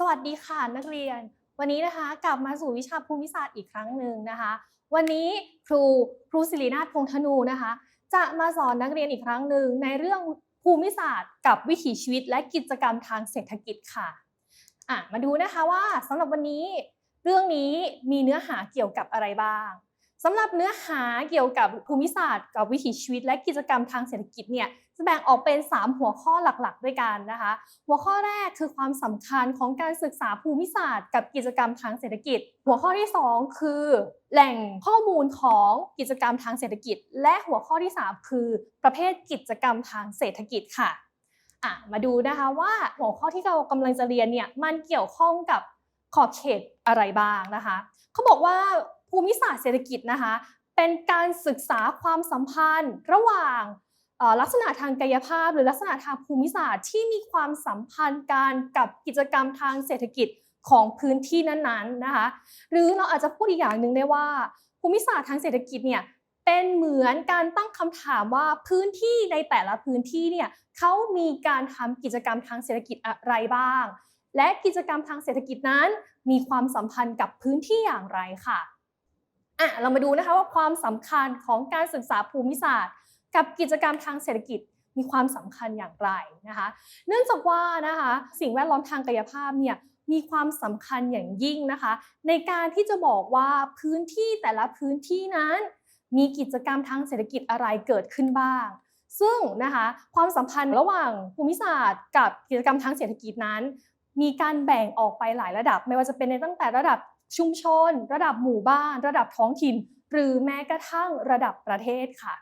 สวัสดีค่ะนักเรียน วันนี้นะคะกลับมาสู่วิชาภูมิศาสตร์อีกครั้งหนึ่งนะคะ วันนี้ครูครูศิรินาถพงธนูนะคะ จะมาสอนนักเรียนอีกครั้งหนึ่งในเรื่องภูมิศาสตร์ กับวิถีชีวิต และกิจกรรมทางเศรษฐกิจค่ะอะมาดูนะคะว่าสำหรับวันนี้เรื่องนี้มีเนื้อหาเกี่ยวกับอะไรบ้าง สำหรับเนื้อหาเกี่ยวกับภูมิศาสตร์ กับวิถีชีวิต และกิจกรรมทางเศรษฐกิจเนี่ยจะแบ่งออกเป็น 3 หัวข้อหลักๆ ด้วยกันนะคะ หัวข้อแรกคือความสำคัญของการศึกษาภูมิศาสตร์ กับกิจกรรมทางเศรษฐกิจ หัวข้อที่ 2 คือ แหล่งข้อมูลของกิจกรรมทางเศรษฐกิจ และหัวข้อที่ 3 คือ ประเภทกิจกรรมทางเศรษฐกิจค่ะอะมาดูนะคะว่าหัวข้อที่เรากำลังจะเรียนเนี่ยมันเกี่ยวข้องกับขอบเขตอะไรบ้างนะคะ เขาบอกว่า ภูมิศาสตร์เศรษฐกิจนะคะ เป็นการศึกษาความสัมพันธ์ ระหว่างลักษณะทางกายภาพ หรือลักษณะทางภูมิศาสตร์ที่มีความสัมพันธ์กันกับกิจกรรมทางเศรษฐกิจของพื้นที่นั้นๆนะคะ หรือเราอาจจะพูดอีกอย่างหนึ่งได้ว่า ภูมิศาสตร์ทางเศรษฐกิจเนี่ยเป็นเหมือนการตั้งคำถามว่าพื้นที่ในแต่ละพื้นที่เนี่ยเขามีการทำกิจกรรมทางเศรษฐกิจอะไรบ้าง และกิจกรรมทางเศรษฐกิจนั้น มีความสัมพันธ์กับพื้นที่อย่างไรค่ะ อะเรามาดูนะคะว่าความสำคัญของการศึกษาภูมิศาสตร์ กับกิจกรรมทางเศรษฐกิจมีความสำคัญอย่างไรนะคะ เนื่องจากว่านะคะสิ่งแวดล้อมทางกายภาพเนี่ยมีความสำคัญอย่างยิ่งนะคะ ในการที่จะบอกว่าพื้นที่แต่ละพื้นที่นั้น มีกิจกรรมทางเศรษฐกิจอะไรเกิดขึ้นบ้าง ซึ่งนะคะความสัมพันธ์ระหว่างภูมิศาสตร์ กับกิจกรรมทางเศรษฐกิจนั้น มีการแบ่งออกไปหลายระดับ ไม่ว่าจะเป็นในตั้งแต่ระดับ ชุมชน ระดับหมู่บ้าน ระดับท้องถิ่น หรือแม้กระทั่งระดับประเทศค่ะ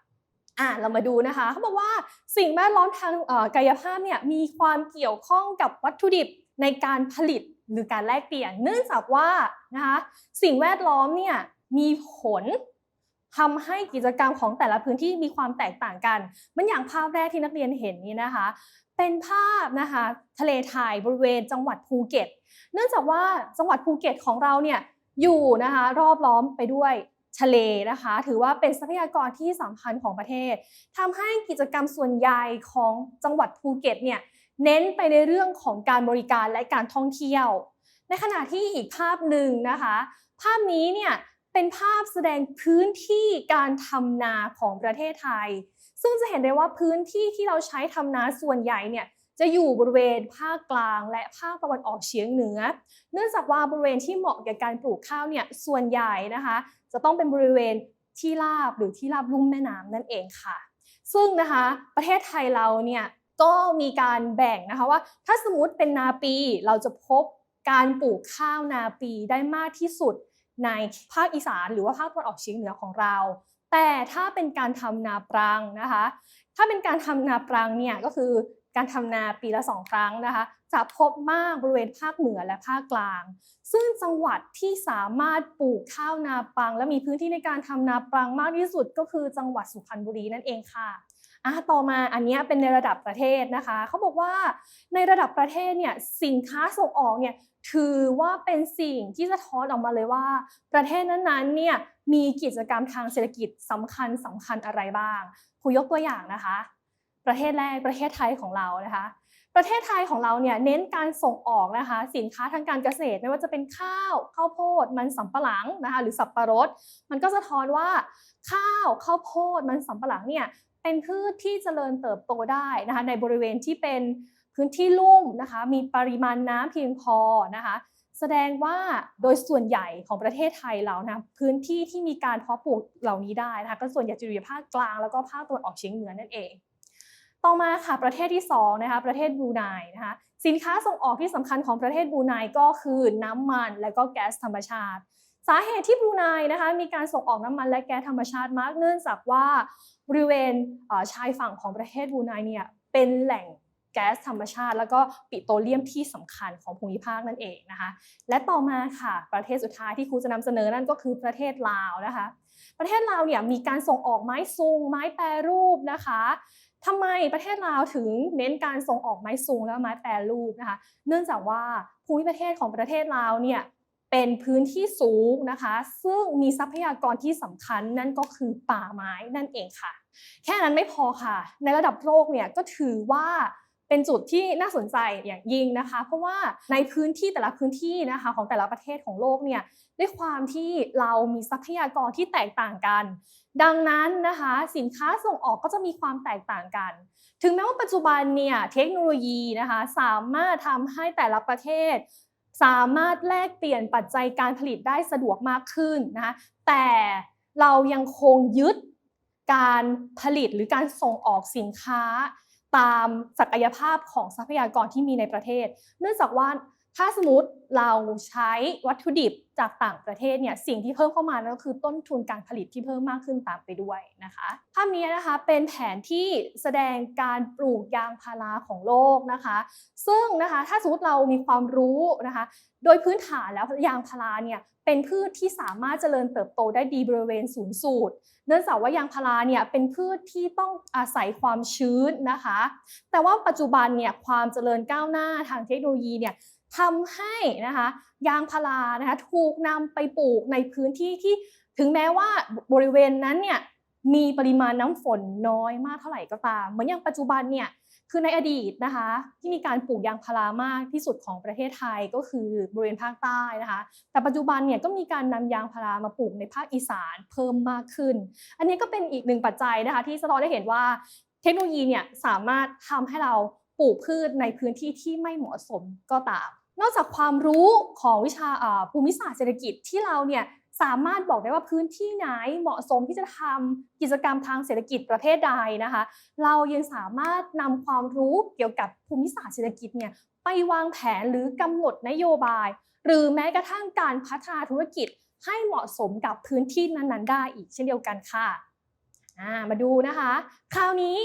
อะเรามาดูนะคะเขาบอกว่าสิ่งแวดล้อมทางกายภาพเนี่ยมีความเกี่ยวข้องกับวัตถุดิบในการผลิตหรือการแลกเปลี่ยน เนื่องจากว่านะคะสิ่งแวดล้อมเนี่ยมีผลทำให้กิจกรรมของแต่ละพื้นที่มีความแตกต่างกัน มันอย่างภาพแรกที่นักเรียนเห็นนี่นะคะ เป็นภาพนะคะทะเลไทยบริเวณจังหวัดภูเก็ต เนื่องจากว่าจังหวัดภูเก็ตของเราเนี่ยอยู่นะคะรอบล้อมไปด้วยทะเลนะคะ ถือว่าเป็นทรัพยากรที่สำคัญของประเทศทำให้กิจกรรมส่วนใหญ่ของจังหวัดภูเก็ตเนี่ยเน้นไปในเรื่องของการบริการและการท่องเที่ยว ในขณะที่อีกภาพหนึ่งนะคะ ภาพนี้เนี่ยเป็นภาพแสดงพื้นที่การทำนาของประเทศไทย ซึ่งจะเห็นได้ว่าพื้นที่ที่เราใช้ทำนาส่วนใหญ่เนี่ยจะอยู่บริเวณภาคกลางและภาคตะวันออกเฉียงเหนือ เนื่องจากว่าบริเวณที่เหมาะกับการปลูกข้าวเนี่ยส่วนใหญ่นะคะ จะต้องเป็นบริเวณที่ราบหรือที่ราบลุ่มแม่น้ำนั่นเองค่ะ ซึ่งนะคะประเทศไทยเราเนี่ยก็มีการแบ่งนะคะว่า ถ้าสมมติเป็นนาปีเราจะพบการปลูกข้าวนาปีได้มากที่สุดในภาคอีสานหรือว่าภาคตะวันออกเฉียงเหนือของเรา แต่ถ้าเป็นการทำนาปรังนะคะ ถ้าเป็นการทำนาปรังเนี่ยก็คือการทำนาปีละสองครั้งนะคะจะพบมากบริเวณภาคเหนือและภาคกลาง ซึ่งจังหวัดที่สามารถปลูกข้าวนาปัง และมีพื้นที่ในการทำนาปังมากที่สุดก็คือจังหวัดสุพรรณบุรีนั่นเองค่ะ อะต่อมาอันนี้เป็นในระดับประเทศนะคะเขาบอกว่าในระดับประเทศเนี่ยสินค้าส่งออกเนี่ยถือว่าเป็นสิ่งที่สะท้อนออกมาเลยว่า ประเทศนั้นๆเนี่ยมีกิจกรรมทางเศรษฐกิจสำคัญสำคัญอะไรบ้างครูยกตัวอย่างนะคะ ประเทศแรกประเทศไทยของเรานะคะ ประเทศไทยของเราเนี่ยเน้นการส่งออกนะคะ สินค้าทางการเกษตรไม่ว่าจะเป็นข้าวข้าวโพด มันสำปะหลังนะคะหรือสับปะรด มันก็สะท้อนว่าข้าวข้าวโพดมันสำปะหลังเนี่ย เป็นพืชที่เจริญเติบโตได้นะคะในบริเวณที่เป็นพื้นที่ลุ่มนะคะมีปริมาณน้ำเพียงพอนะคะแสดงว่าโดยส่วนใหญ่ของประเทศไทยเรานะพื้นที่ที่มีการเพาะปลูกเหล่านี้ได้นะคะก็ส่วนใหญ่จะอยู่ภาคกลางแล้วก็ภาคตะวันออกเฉียงเหนือนั่นเอง ต่อมาค่ะประเทศที่2นะคะประเทศบรูไนนะคะสินค้าส่งออกที่สำคัญของประเทศบรูไนก็คือน้ำมันและก็แก๊สธรรมชาติ สาเหตุที่บรูไนนะคะมีการส่งออกน้ำมันและแก๊สธรรมชาติมากเนื่องจากว่า บริเวณชายฝั่งของประเทศบูไนเนี่ยเป็นแหล่งแก๊สธรรมชาติ แล้วก็ปิโตรเลียมที่สำคัญของภูมิภาคนั่นเองนะคะ และต่อมาค่ะประเทศสุดท้ายที่ครูจะนำเสนอนั่นก็คือประเทศลาวนะคะ ประเทศลาวเนี่ยมีการส่งออกไม้ซุง ไม้แปรรูปนะคะทำไมประเทศลาวถึงเน้นการส่งออกไม้สูงและไม้แปรรูปนะคะ เนื่องจากว่าภูมิประเทศของประเทศลาวเนี่ย เป็นพื้นที่สูงนะคะ ซึ่งมีทรัพยากรที่สำคัญนั่นก็คือป่าไม้นั่นเองค่ะ แค่นั้นไม่พอค่ะ ในระดับโลกเนี่ยก็ถือว่าเป็นจุดที่น่าสนใจอย่างยิ่งนะคะ เพราะว่าในพื้นที่แต่ละพื้นที่นะคะของแต่ละประเทศของโลกเนี่ยด้วยความที่เรามีทรัพยากรที่แตกต่างกัน ดังนั้นนะคะสินค้าส่งออกก็จะมีความแตกต่างกัน ถึงแม้ว่าปัจจุบันเนี่ยเทคโนโลยีนะคะสามารถทำให้แต่ละประเทศ สามารถแลกเปลี่ยนปัจจัยการผลิตได้สะดวกมากขึ้นนะคะแต่เรายังคงยึดการผลิตหรือการส่งออกสินค้า ตามศักยภาพของทรัพยากรที่มีในประเทศ เนื่องจากว่า ถ้าสมมติเราใช้วัตถุดิบจากต่างประเทศเนี่ยสิ่งที่เพิ่มเข้ามานั่นก็คือต้นทุนการผลิตที่เพิ่มมากขึ้นตามไปด้วยนะคะภาพนี้นะคะเป็นแผนที่แสดงการปลูกยางพาราของโลกนะคะ ซึ่งนะคะถ้าสมมติเรามีความรู้นะคะ โดยพื้นฐานแล้วยางพาราเนี่ยเป็นพืชที่สามารถเจริญเติบโตได้ดีบริเวณศูนย์สูตร เนื่องจากว่ายางพาราเนี่ยเป็นพืชที่ต้องอาศัยความชื้นนะคะ แต่ว่าปัจจุบันเนี่ยความเจริญก้าวหน้าทางเทคโนโลยีเนี่ย ทำให้นะคะยางพารานะคะถูกนำไปปลูกในพื้นที่ที่ถึงแม้ว่าบริเวณนั้นเนี่ยมีปริมาณน้ำฝนน้อยมากเท่าไหร่ก็ตาม เหมือนอย่างปัจจุบันเนี่ยคือในอดีตนะคะที่มีการปลูกยางพารามากที่สุดของประเทศไทยก็คือบริเวณภาคใต้นะคะ แต่ปัจจุบันเนี่ยก็มีการนำยางพารามาปลูกในภาคอีสานเพิ่มมากขึ้น อันนี้ก็เป็นอีกหนึ่งปัจจัยนะคะ ที่สะท้อนได้เห็นว่าเทคโนโลยีเนี่ยสามารถทำให้เราปลูกพืชในพื้นที่ที่ไม่เหมาะสมก็ตาม นอกจากความรู้ของวิชาภูมิศาสตร์เศรษฐกิจที่เราเนี่ยสามารถบอกได้ว่าพื้นที่ไหนเหมาะสมที่จะทำกิจกรรมทางเศรษฐกิจประเภทใดนะคะ เรายังสามารถนำความรู้เกี่ยวกับภูมิศาสตร์เศรษฐกิจเนี่ยไปวางแผนหรือกำหนดนโยบาย หรือแม้กระทั่งการพัฒนาธุรกิจให้เหมาะสมกับพื้นที่นั้นๆ ได้อีกเช่นเดียวกันค่ะมาดูนะคะ คราวนี้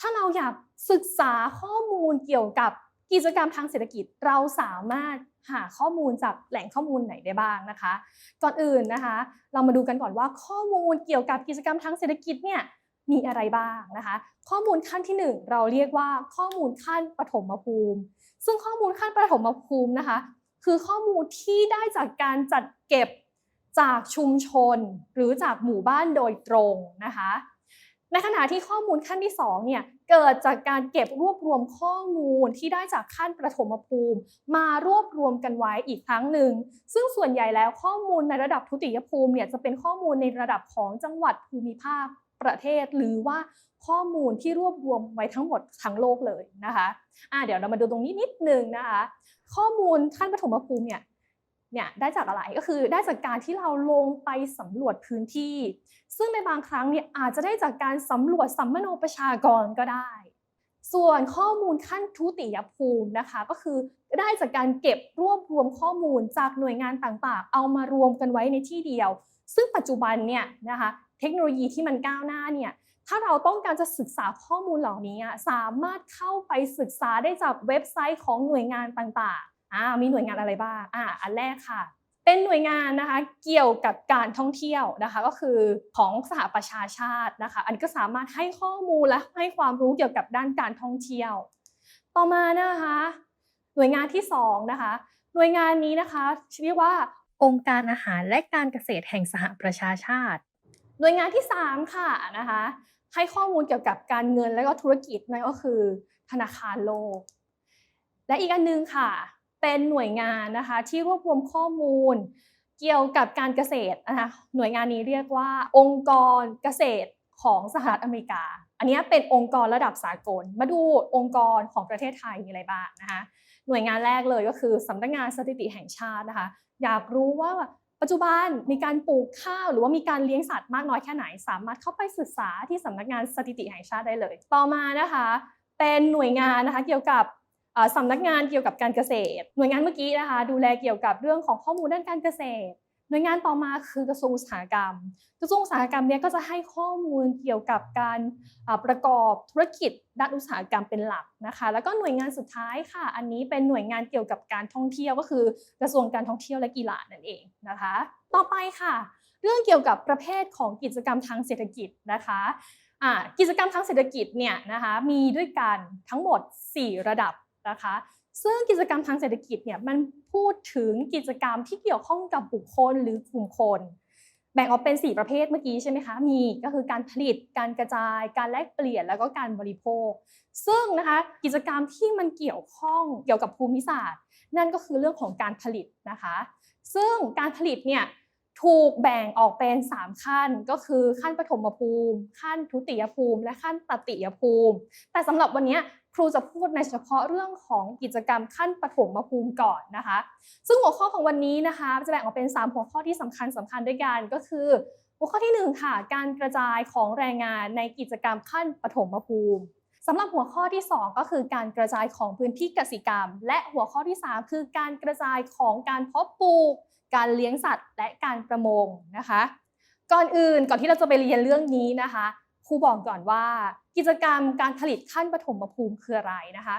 ถ้าเราอยากศึกษาข้อมูลเกี่ยวกับ กิจกรรมทางเศรษฐกิจเราสามารถหาข้อมูลจากแหล่งข้อมูลไหนได้บ้างนะคะ ก่อนอื่นนะคะ เรามาดูกันก่อนว่าข้อมูลเกี่ยวกับกิจกรรมทางเศรษฐกิจเนี่ยมีอะไรบ้างนะคะ ข้อมูลขั้นที่ 1 เราเรียกว่าข้อมูลขั้นปฐมภูมิ ซึ่งข้อมูลขั้นปฐมภูมินะคะ คือข้อมูลที่ได้จากการจัดเก็บจากชุมชน หรือจากหมู่บ้านโดยตรงนะคะ ในขณะที่ข้อมูลขั้นที่2เนี่ยเกิดจากการเก็บรวบรวมข้อมูลที่ได้จากขั้นประถมภูมิ มารวบรวมกันไว้อีกครั้งหนึ่ง ซึ่งส่วนใหญ่แล้วข้อมูลในระดับทุติยภูมิเนี่ยจะเป็นข้อมูลในระดับของจังหวัดภูมิภาคประเทศ หรือว่าข้อมูลที่รวบรวมไว้ทั้งหมดทั้งโลกเลยนะคะะเดี๋ยวเรามาดูตรงนี้นิดนึงนะคะ ข้อมูลขั้นปฐมภูมิเนี่ย เนี่ยได้จากอะไรก็คือได้จากการที่เราลงไปสำรวจพื้นที่ ซึ่งในบางครั้งเนี่ยอาจจะได้จากการสำรวจสัมมโนประชากรก็ได้ ส่วนข้อมูลขั้นทุติยภูมินะคะก็คือได้จากการเก็บรวบรวมข้อมูลจากหน่วยงานต่างๆ เอามารวมกันไว้ในที่เดียว ซึ่งปัจจุบันเนี่ยนะคะเทคโนโลยีที่มันก้าวหน้าเนี่ยถ้าเราต้องการจะศึกษาข้อมูลเหล่านี้สามารถเข้าไปศึกษาได้จากเว็บไซต์ของหน่วยงานต่างๆ อ่ามีหน่วยงานอะไรบ้างอ่าอันแรกค่ะ เป็นหน่วยงานนะคะเกี่ยวกับการท่องเที่ยวนะคะก็คือของสหประชาชาตินะคะอันก็สามารถให้ข้อมูลและให้ความรู้เกี่ยวกับด้านการท่องเที่ยว ต่อมานะคะหน่วยงานที่2นะคะหน่วยงานนี้นะคะเรียกว่าองค์การอาหารและการเกษตรแห่งสหประชาชาติ หน่วยงานที่ 3 ค่ะนะคะให้ข้อมูลเกี่ยวกับการเงินและก็ธุรกิจนั่นก็คือ ธนาคารโลก และอีกอันนึงค่ะ เป็นหน่วยงานนะคะที่รวบรวมข้อมูล เกี่ยวกับการเกษตรนะคะหน่วยงานนี้เรียกว่าองค์กรเกษตรของสหรัฐอเมริกา อันนี้เป็นองค์กรระดับสากล มาดูองค์กรของประเทศไทยมีอะไรบ้างนะคะหน่วยงานแรกเลยก็คือสำนักงานสถิติแห่งชาตินะคะ อยากรู้ว่าปัจจุบันมีการปลูกข้าวหรือว่ามีการเลี้ยงสัตว์มากน้อยแค่ไหน สามารถเข้าไปศึกษาที่สำนักงานสถิติแห่งชาติได้เลย ต่อมานะคะ เป็นหน่วยงานนะคะเกี่ยวกับ สำนักงานเกี่ยวกับการเกษตร หน่วยงานเมื่อกี้นะคะ ดูแลเกี่ยวกับเรื่องของข้อมูลด้านการเกษตร หน่วยงานต่อมาคือกระทรวงอุตสาหกรรม กระทรวงอุตสาหกรรมเนี้ยก็จะให้ข้อมูลเกี่ยวกับการประกอบธุรกิจด้านอุตสาหกรรมเป็นหลักนะคะ แล้วก็หน่วยงานสุดท้ายค่ะ อันนี้เป็นหน่วยงานเกี่ยวกับการท่องเที่ยวก็คือกระทรวงการท่องเที่ยวและกีฬานั่นเองนะคะ ต่อไปค่ะ เรื่องเกี่ยวกับประเภทของกิจกรรมทางเศรษฐกิจนะคะกิจกรรมทางเศรษฐกิจเนี่ยนะคะมีด้วยกันทั้งหมด 4 ระดับ นะคะ ซึ่งกิจกรรมทางเศรษฐกิจเนี่ยมันพูดถึงกิจกรรมที่เกี่ยวข้องกับบุคคลหรือกลุ่มคน แบ่งออกเป็น 4 ประเภทเมื่อกี้ใช่ไหมคะ มีก็คือการผลิต การกระจาย การแลกเปลี่ยน แล้วก็การบริโภค ซึ่งนะคะกิจกรรมที่มันเกี่ยวข้องเกี่ยวกับภูมิศาสตร์ นั่นก็คือเรื่องของการผลิตนะคะ ซึ่งการผลิตเนี่ยถูกแบ่งออกเป็น 3 ขั้นก็คือขั้นปฐมภูมิ ขั้นทุติยภูมิ และขั้นตติยภูมิ แต่สำหรับวันนี้ ครูจะพูดในเฉพาะเรื่องของกิจกรรมขั้นปฐมภูมิก่อนนะคะ ซึ่งหัวข้อของวันนี้นะคะ จะแบ่งออกเป็น 3 หัวข้อที่สำคัญสำคัญด้วยกันก็คือ หัวข้อที่ 1 ค่ะ การกระจายของแรงงานในกิจกรรมขั้นปฐมภูมิสำหรับหัวข้อที่ 2 ก็คือการกระจายของพื้นที่กสิกรรม และหัวข้อที่ 3 คือการกระจายของการเพาะปลูก การเลี้ยงสัตว์ และการประมงนะคะ ก่อนอื่นก่อนที่เราจะไปเรียนเรื่องนี้นะคะ ครูบอกก่อนว่า กิจกรรมการผลิตขั้นปฐมภูมิคืออะไรนะคะ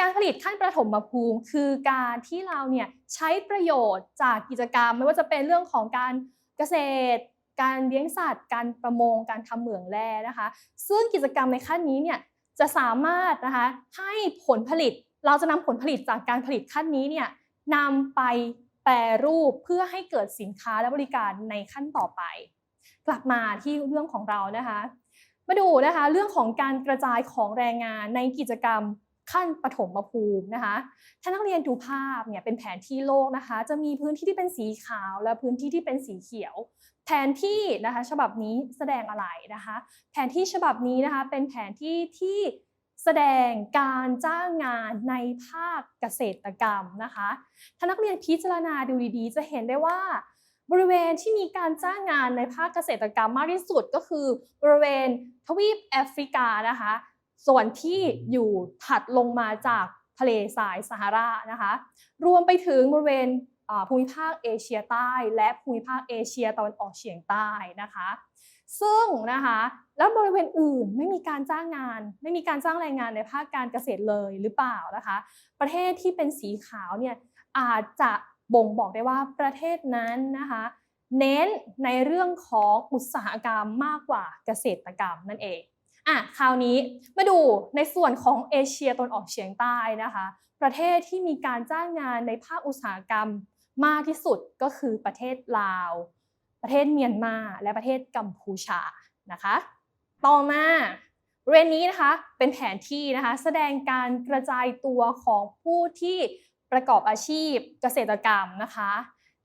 การผลิตขั้นปฐมภูมิ คือการที่เราเนี่ยใช้ประโยชน์จากกิจกรรม ไม่ว่าจะเป็นเรื่องของการเกษตร การเลี้ยงสัตว์ การประมง การทำเหมืองแร่นะคะ ซึ่งกิจกรรมในขั้นนี้เนี่ยจะสามารถนะคะให้ผลผลิตเราจะนำผลผลิตจากการผลิตขั้นนี้เนี่ยนำไปแปรรูปเพื่อให้เกิดสินค้าและบริการในขั้นต่อไป กลับมาที่เรื่องของเรานะคะ มาดูนะคะเรื่องของการกระจายของแรงงานในกิจกรรมขั้นปฐมภูมินะคะถ้านักเรียนดูภาพเนี่ยเป็นแผนที่โลกนะคะ จะมีพื้นที่ที่เป็นสีขาวและพื้นที่ที่เป็นสีเขียว แผนที่นะคะฉบับนี้แสดงอะไรนะคะ แผนที่ฉบับนี้นะคะเป็นแผนที่ที่แสดงการจ้างงานในภาคเกษตรกรรมนะคะ ถ้านักเรียนพิจารณาดูดีๆ จะเห็นได้ว่า บริเวณที่มีการจ้างงานในภาคเกษตรกรรมมากที่สุดก็คือบริเวณทวีปแอฟริกานะคะ ส่วนที่อยู่ถัดลงมาจากทะเลทรายซาฮารานะคะ รวมไปถึงบริเวณภูมิภาคเอเชียใต้ และภูมิภาคเอเชียตะวันออกเฉียงใต้นะคะ ซึ่งนะคะแล้วบริเวณอื่นไม่มีการจ้างงาน ไม่มีการจ้างแรงงานในภาคการเกษตรเลยหรือเปล่านะคะ ประเทศที่เป็นสีขาวเนี่ยอาจจะ บ่งบอกได้ว่าประเทศนั้นนะคะเน้นในเรื่องของอุตสาหกรรมมากกว่าเกษตรกรรมนั่นเองอะคราวนี้มาดูในส่วนของเอเชียตะวันออกเฉียงใต้นะคะ ประเทศที่มีการจ้างงานในภาคอุตสาหกรรมมากที่สุดก็คือประเทศลาว ประเทศเมียนมา และประเทศกัมพูชานะคะ ต่อมาบริเวณนี้นะคะเป็นแผนที่นะคะแสดงการกระจายตัวของผู้ที่ ประกอบอาชีพเกษตรกรรมนะคะ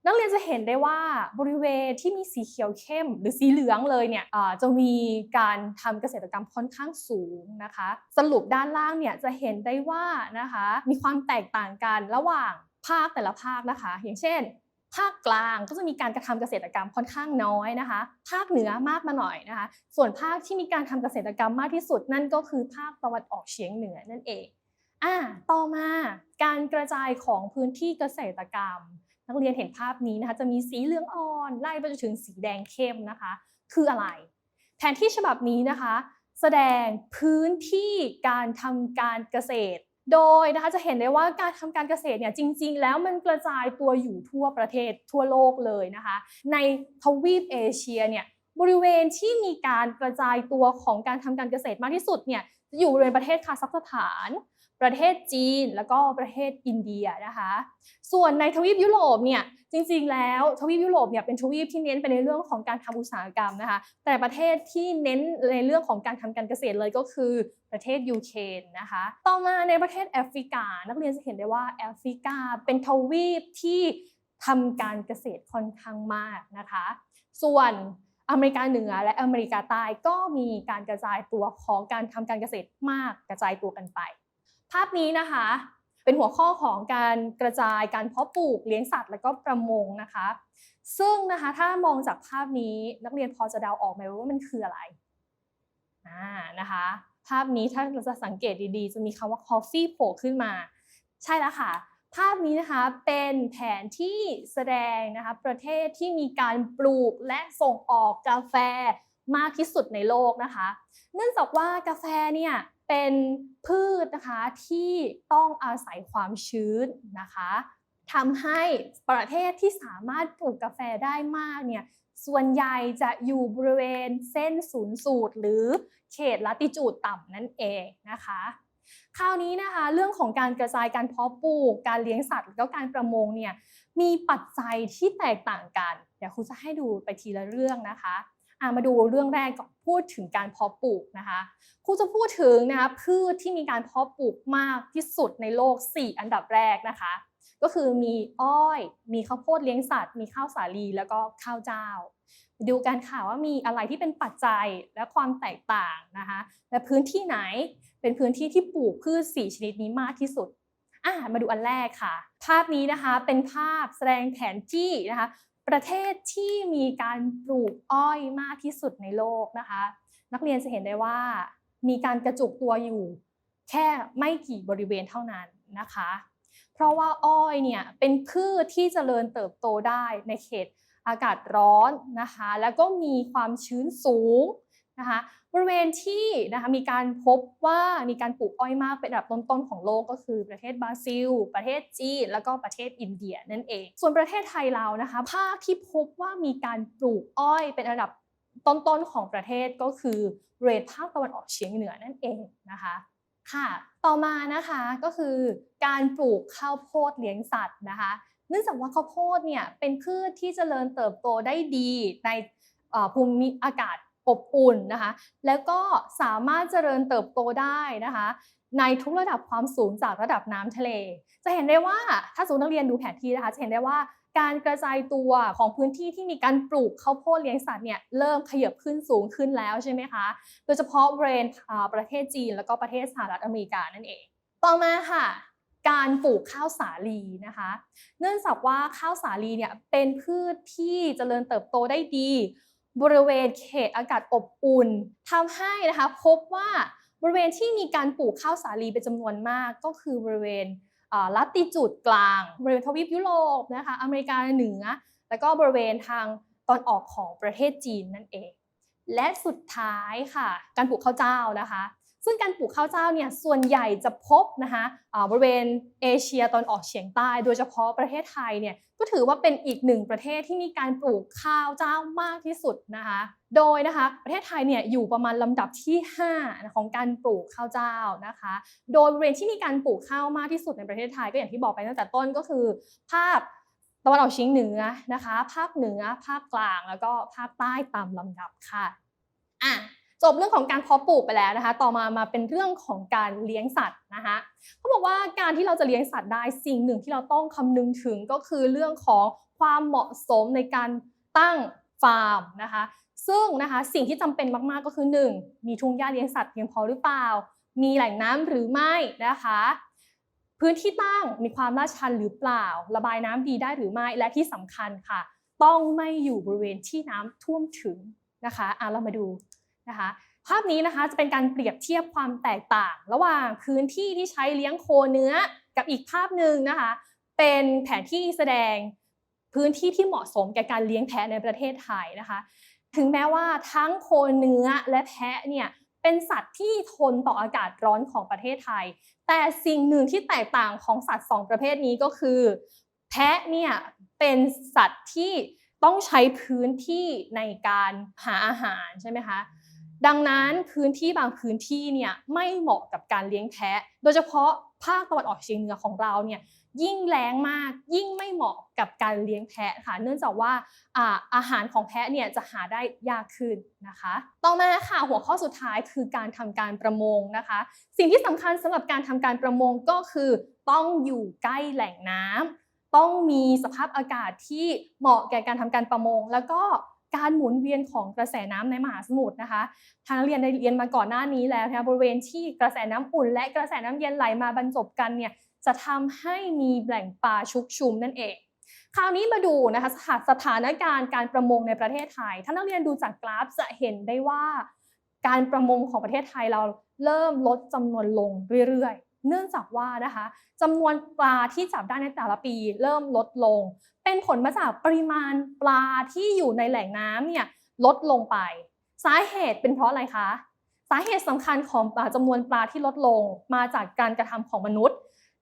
นักเรียนจะเห็นได้ว่าบริเวณที่มีสีเขียวเข้ม หรือสีเหลืองเลยเนี่ยจะมีการทำเกษตรกรรมค่อนข้างสูงนะคะ สรุปด้านล่างเนี่ยจะเห็นได้ว่านะคะมีความแตกต่างกันระหว่างภาคแต่ละภาคนะคะ อย่างเช่นภาคกลางก็จะมีการกระทำเกษตรกรรมค่อนข้างน้อยนะคะ ภาคเหนือมากมาหน่อยนะคะ ส่วนภาคที่มีการทำเกษตรกรรมมากที่สุดนั่นก็คือภาคตะวันออกเฉียงเหนือนั่นเอง อ่าต่อมาการกระจายของพื้นที่เกษตรกรรม นักเรียนเห็นภาพนี้นะคะจะมีสีเหลืองอ่อนไล่ไปจนถึงสีแดงเข้มนะคะ คืออะไร แผนที่ฉบับนี้นะคะ แสดงพื้นที่การทำการเกษตร โดยนะคะจะเห็นได้ว่าการทำการเกษตรเนี่ยจริง ๆ แล้วมันกระจายตัวอยู่ทั่วประเทศทั่วโลกเลยนะคะ ในทวีปเอเชียเนี่ยบริเวณที่มีการกระจายตัวของการทำการเกษตรมากที่สุดเนี่ยจะอยู่บริเวณประเทศคาซัคสถาน ประเทศจีนแล้วก็ประเทศอินเดียนะคะ ส่วนในทวีปยุโรปเนี่ยจริงๆ แล้วทวีปยุโรปเนี่ยเป็นทวีปที่เน้นไปในเรื่องของการทำอุตสาหกรรมนะคะ แต่ประเทศที่เน้นในเรื่องของการทำการเกษตรเลยก็คือประเทศยูเครนนะคะ ต่อมาในประเทศแอฟริกา นักเรียนจะเห็นได้ว่าแอฟริกาเป็นทวีปที่ทำการเกษตรค่อนข้างมากนะคะ ส่วนอเมริกาเหนือและอเมริกาใต้ก็มีการกระจายตัวของการทำการเกษตรมากกระจายตัวกันไป ภาพนี้นะคะ เป็นหัวข้อของการกระจายการเพาะปลูกเลี้ยงสัตว์ และก็ประมงนะคะ ซึ่งนะคะถ้ามองจากภาพนี้นักเรียนพอจะเดาออกไหมว่ามันคืออะไรอ่านะคะ ภาพนี้ถ้าเราจะสังเกตดีๆ จะมีคำว่า coffee โผล่ขึ้นมา ใช่แล้วค่ะภาพนี้นะคะเป็นแผนที่แสดงนะคะประเทศที่มีการปลูกและส่งออกกาแฟมากที่สุดในโลกนะคะ เนื่องจากว่ากาแฟเนี่ย เป็นพืชนะคะที่ต้องอาศัยความชื้นนะคะทำให้ประเทศที่สามารถปลูกกาแฟได้มากเนี่ยส่วนใหญ่จะอยู่บริเวณเส้นศูนย์สูตร หรือเขตลัติจูดต่ำนั่นเองนะคะ คราวนี้นะคะเรื่องของการกระจายการเพาะปลูก การเลี้ยงสัตว์แล้วก็การประมงเนี่ยมีปัจจัยที่แตกต่างกัน เดี๋ยวครูจะให้ดูไปทีละเรื่องนะคะอะ มาดูเรื่องแรกก่อนพูดถึงการเพาะปลูกนะคะครูจะพูดถึงนะคะพืชที่มีการเพาะปลูกมากที่สุดในโลก 4 อันดับแรกนะคะ ก็คือมีอ้อย มีข้าวโพดเลี้ยงสัตว์ มีข้าวสาลีแล้วก็ข้าวเจ้า ดูกันค่ะว่ามีอะไรที่เป็นปัจจัยและความแตกต่างนะคะและพื้นที่ไหนเป็นพื้นที่ที่ปลูกพืช 4 ชนิดนี้มากที่สุดอะมาดูอันแรกค่ะ ภาพนี้นะคะเป็นภาพแสดงแผนที่นะคะ ประเทศที่มีการปลูกอ้อยมากที่สุดในโลกนะคะ นักเรียนจะเห็นได้ว่า มีการกระจุกตัวอยู่ แค่ไม่กี่บริเวณเท่านั้นนะคะ เพราะว่าอ้อยเนี่ยเป็นพืชที่เจริญเติบโตได้ในเขตอากาศร้อนนะคะ แล้วก็มีความชื้นสูง นะคะบริเวณที่นะคะมีการพบว่ามีการปลูกอ้อยมากเป็นอันดับต้นๆของโลกก็คือประเทศบราซิล ประเทศจีนแล้วก็ประเทศอินเดียนั่นเอง ส่วนประเทศไทยเรานะคะภาคที่พบว่ามีการปลูกอ้อยเป็นอันดับต้นๆของประเทศก็คือบริเวณภาคตะวันออกเฉียงเหนือนั่นเองนะคะค่ะ ต่อมานะคะก็คือการปลูกข้าวโพดเลี้ยงสัตว์นะคะ เนื่องจากว่าข้าวโพดเนี่ยเป็นพืชที่เจริญเติบโตได้ดีในภูมิอากาศ อบอุ่นนะคะ แล้วก็สามารถเจริญเติบโตได้นะคะ ในทุกระดับความสูงจากระดับน้ำทะเล จะเห็นได้ว่าถ้าสมมตินักเรียนดูแผนที่นะคะจะเห็นได้ว่าการกระจายตัวของพื้นที่ที่มีการปลูกข้าวโพดเลี้ยงสัตว์เนี่ยเริ่มขยับขึ้นสูงขึ้นแล้วใช่ไหมคะ โดยเฉพาะบริเวณประเทศจีน แล้วก็ประเทศสหรัฐอเมริกานั่นเอง ต่อมาค่ะ การปลูกข้าวสาลีนะคะ เนื่องจากว่าข้าวสาลีเนี่ยเป็นพืชที่เจริญเติบโตได้ดี บริเวณเขตอากาศอบอุ่นทำให้นะคะพบว่าบริเวณที่มีการปลูกข้าวสาลีเป็นจำนวนมากก็คือบริเวณลัติจูดกลาง บริเวณทวีปยุโรปนะคะอเมริกาเหนือ แล้วก็บริเวณทางตอนออกของประเทศจีนนั่นเอง และสุดท้ายค่ะ การปลูกข้าวเจ้านะคะ ซึ่งการปลูกข้าวเจ้าเนี่ยส่วนใหญ่จะพบนะคะอ่าบริเวณเอเชียตอนออกเฉียงใต้ โดยเฉพาะประเทศไทยเนี่ยก็ถือว่าเป็นอีกหนึ่งประเทศที่มีการปลูกข้าวเจ้ามากที่สุดนะคะโดยนะคะประเทศไทยเนี่ยอยู่ประมาณลำดับที่ 5 ของการปลูกข้าวเจ้านะคะ โดยบริเวณที่มีการปลูกข้าวมากที่สุดในประเทศไทยก็อย่างที่บอกไปตั้งแต่ต้นก็คือ ภาคตะวันออกเฉียงเหนือนะคะ ภาคเหนือภาคกลางแล้วก็ภาคใต้ตามลำดับค่ะอะ จบเรื่องของการเพาะปลูกไปแล้วนะคะ ต่อมามาเป็นเรื่องของการเลี้ยงสัตว์นะคะเขาบอกว่าการที่เราจะเลี้ยงสัตว์ได้สิ่งหนึ่งที่เราต้องคำนึงถึงก็คือเรื่องของความเหมาะสมในการตั้งฟาร์มนะคะ ซึ่งนะคะสิ่งที่จำเป็นมากๆก็คือ 1. มีทุ่งหญ้าเลี้ยงสัตว์เพียงพอหรือเปล่า มีแหล่งน้ำหรือไม่นะคะ พื้นที่ตั้งมีความลาดชันหรือเปล่า ระบายน้ำดีได้หรือไม่และที่สำคัญค่ะ ต้องไม่อยู่บริเวณที่น้ำท่วมถึงนะคะอะเรามาดู นะคะภาพนี้นะคะจะเป็นการเปรียบเทียบความแตกต่าง ระหว่างพื้นที่ที่ใช้เลี้ยงโคเนื้อกับอีกภาพหนึ่งนะคะ เป็นแผนที่แสดงพื้นที่ที่เหมาะสมแก่การเลี้ยงแพะในประเทศไทยนะคะ ถึงแม้ว่าทั้งโคเนื้อและแพะเนี่ยเป็นสัตว์ที่ทนต่ออากาศร้อนของประเทศไทย แต่สิ่งหนึ่งที่แตกต่างของสัตว์สองประเภทนี้ก็คือ แพะเนี่ยเป็นสัตว์ที่ต้องใช้พื้นที่ในการหาอาหารใช่ไหมคะ ดังนั้นพื้นที่บางพื้นที่เนี่ยไม่เหมาะกับการเลี้ยงแพะ โดยเฉพาะภาคตะวันออกเฉียงเหนือของเราเนี่ยยิ่งแรงมากยิ่งไม่เหมาะกับการเลี้ยงแพะค่ะ เนื่องจากว่าอาอาหารของแพะเนี่ยจะหาได้ยากขึ้นนะคะ ต่อมาค่ะหัวข้อสุดท้ายคือการทำการประมงนะคะ สิ่งที่สำคัญสำหรับการทำการประมงก็คือ ต้องอยู่ใกล้แหล่งน้ำต้องมีสภาพอากาศที่เหมาะแก่การทำการประมง แล้วก็ การหมุนเวียนของกระแสน้ำในมหาสมุทรนะคะ ทางเรียนได้เรียนมาก่อนหน้านี้แล้วนะคะบริเวณที่กระแสน้ำอุ่น และกระแสน้ำเย็นไหลมาบรรจบกันเนี่ยจะทำให้มีแหล่งปลาชุกชุมนั่นเอง คราวนี้มาดูนะคะสถานการณ์การประมงในประเทศไทย ถ้านักเรียนดูจากกราฟจะเห็นได้ว่า การประมงของประเทศไทยเราเริ่มลดจำนวนลงเรื่อยๆ เนื่องจากว่านะคะจำนวนปลาที่จับได้ในแต่ละปี เริ่มลดลง เป็นผลมาจากปริมาณปลาที่อยู่ในแหล่งน้ำเนี่ยลดลงไป สาเหตุเป็นเพราะอะไรคะ สาเหตุสำคัญของอ่าจำนวนปลาที่ลดลงมาจากการกระทำของมนุษย์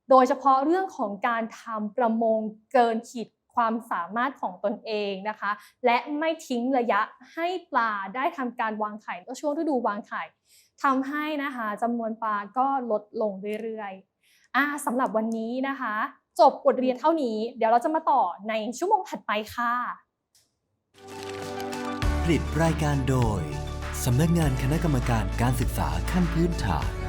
โดยเฉพาะเรื่องของการทำประมงเกินขีดความสามารถของตนเองนะคะ และไม่ทิ้งระยะให้ปลาได้ทำการวางไข่ก็ช่วงฤดูวางไข่ทำให้นะคะจำนวนปลาก็ลดลงเรื่อยๆอ่าสำหรับวันนี้นะคะ จบบทเรียนเท่านี้ เดี๋ยวเราจะมาต่อในชั่วโมงถัดไปค่ะผลิตรายการโดยสำนักงานคณะกรรมการการศึกษาขั้นพื้นฐาน